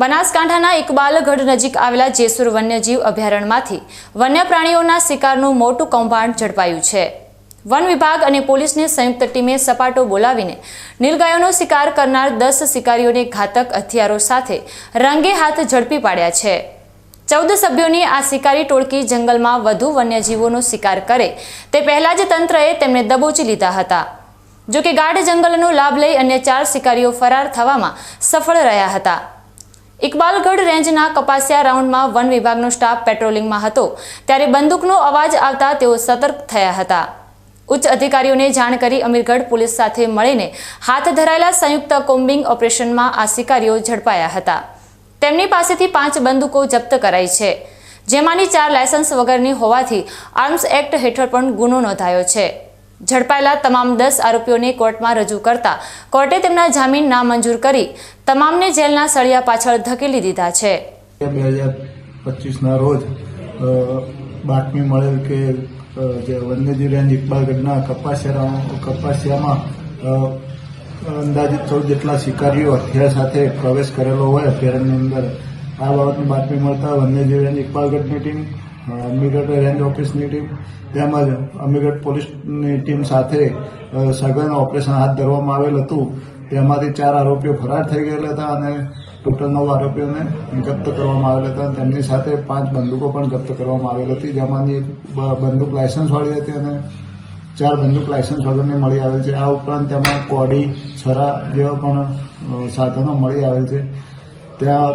બનાસકાંઠાના ઇકબાલગઢ નજીક આવેલા જેસુર વન્યજીવ અભયારણ્યમાંથી વન્ય પ્રાણીઓના શિકારનું મોટું કૌભાંડ ઝડપાયું છે. વન વિભાગ અને પોલીસની સંયુક્ત ટીમે સપાટો બોલાવીને નીલગાયોનો શિકાર કરનાર દસ શિકારીઓને ઘાતક હથિયારો સાથે રંગે હાથ ઝડપી પાડ્યા છે. ચૌદ સભ્યોની આ શિકારી ટોળકી જંગલમાં વધુ વન્યજીવોનો શિકાર કરે તે પહેલા જ તંત્રએ તેમને દબોચી લીધા હતા. જો કે ગાઢ જંગલનો લાભ લઈ અન્ય ચાર શિકારીઓ ફરાર થવામાં સફળ રહ્યા હતા. ઇકબાલગઢ રેન્જના કપાસિયા રાઉન્ડમાં વન વિભાગનો સ્ટાફ પેટ્રોલિંગમાં હતો. ત્યારે બંદૂકનો અવાજ આવતા તેઓ સતર્ક થયા હતા. ઉચ્ચ અધિકારીઓને જાણ કરી અમીરગઢ પોલીસ સાથે મળીને હાથ ધરાયેલા સંયુક્ત કોમ્બિંગ ઓપરેશનમાં આ શિકારીઓ ઝડપાયા હતા. તેમની પાસેથી પાંચ બંદૂકો જપ્ત કરાઈ છે, જેમાંની ચાર લાયસન્સ વગરની હોવાથી આર્મ્સ એક્ટ હેઠળ પણ ગુનો નોંધાયો છે. ઝડપાયેલા તમામ દસ આરોપીઓને કોર્ટમાં રજૂ કરતા કોર્ટે તેમના જામીન નામંજૂર કરી તમામને જેલના સળિયા પાછળ ધકેલી દીધા છે. બે હજાર પચીસના રોજ બાતમી મળેલ કે જે વન્યજીવ રેન્જ ઇકબાલગઢના કપાસિયા, કપાસિયામાં અંદાજિત ચૌદ જેટલા શિકારીઓ હથિયાર સાથે પ્રવેશ કરેલો હોય અભયારણ્યની અંદર આ બાબતની બાતમી મળતા વન્યજીવ રેન્જ ઇકબાલગઢની ટીમ અ, અમીરગઢ રેન્જ ઓફિસની ટીમ તેમજ અમીરગઢ પોલીસની ટીમ સાથે સઘન ઓપરેશન હાથ ધરવામાં આવેલ હતું. તેમાંથી ચાર આરોપીઓ ફરાર થઈ ગયેલા હતા અને ટોટલ નવ આરોપીઓને જપ્ત કરવામાં આવેલા હતા. તેમની સાથે પાંચ બંદૂકો પણ જપ્ત કરવામાં આવેલ હતી. જેમાંની એક બંદૂક લાયસન્સવાળી હતી અને ચાર બંદૂક લાયસન્સ વગરની મળી આવેલ છે. આ ઉપરાંત તેમાં કોડી છરા જેવા પણ સાધનો મળી આવેલ છે. ત્યાં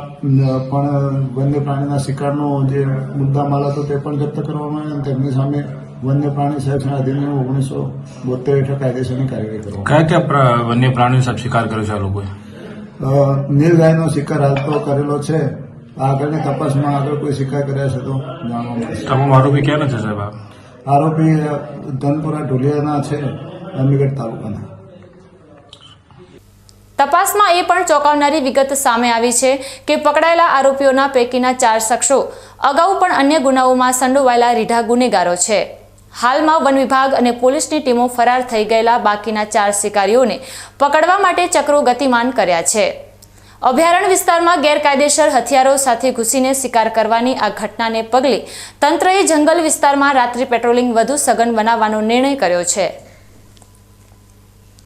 પણ વન્ય પ્રાણીના શિકારનો જે મુદ્દામાલ હતો તે પણ જપ્ત કરવામાં આવ્યો અને તેમની સામે વન્ય પ્રાણી સંરક્ષણ અધિનિયમ ઓગણીસો બોતેર હેઠળ કાયદેસરની કાર્યવાહી કરવામાં કયા કયા વન્ય પ્રાણીઓ સાહેબ શિકાર કર્યો છે આ લોકોએ? નીલગાયનો શિકાર હાલ તો કરેલો છે. આગળની તપાસમાં આગળ કોઈ શિકાર કર્યા છે તો જાણવા મળશે. તમામ આરોપી ક્યાં છે સાહેબ આરોપી ધનપુરા ઢોલિયાના છે અમીગઢ તાલુકાના. તપાસમાં એ પણ ચોંકાવનારી વિગત સામે આવી છે કે પકડાયેલા આરોપીઓના પૈકીના ચાર શખ્સો અગાઉ પણ અન્ય ગુનાઓમાં સંડોવાયેલા રીઢા ગુનેગારો છે. હાલમાં વન વિભાગ અને પોલીસની ટીમો ફરાર થઈ ગયેલા બાકીના ચાર શિકારીઓને પકડવા માટે ચક્રો ગતિમાન કર્યા છે. અભયારણ્ય વિસ્તારમાં ગેરકાયદેસર હથિયારો સાથે ઘૂસીને શિકાર કરવાની આ ઘટનાને પગલે તંત્રએ જંગલ વિસ્તારમાં રાત્રિ પેટ્રોલિંગ વધુ સઘન બનાવવાનો નિર્ણય કર્યો છે.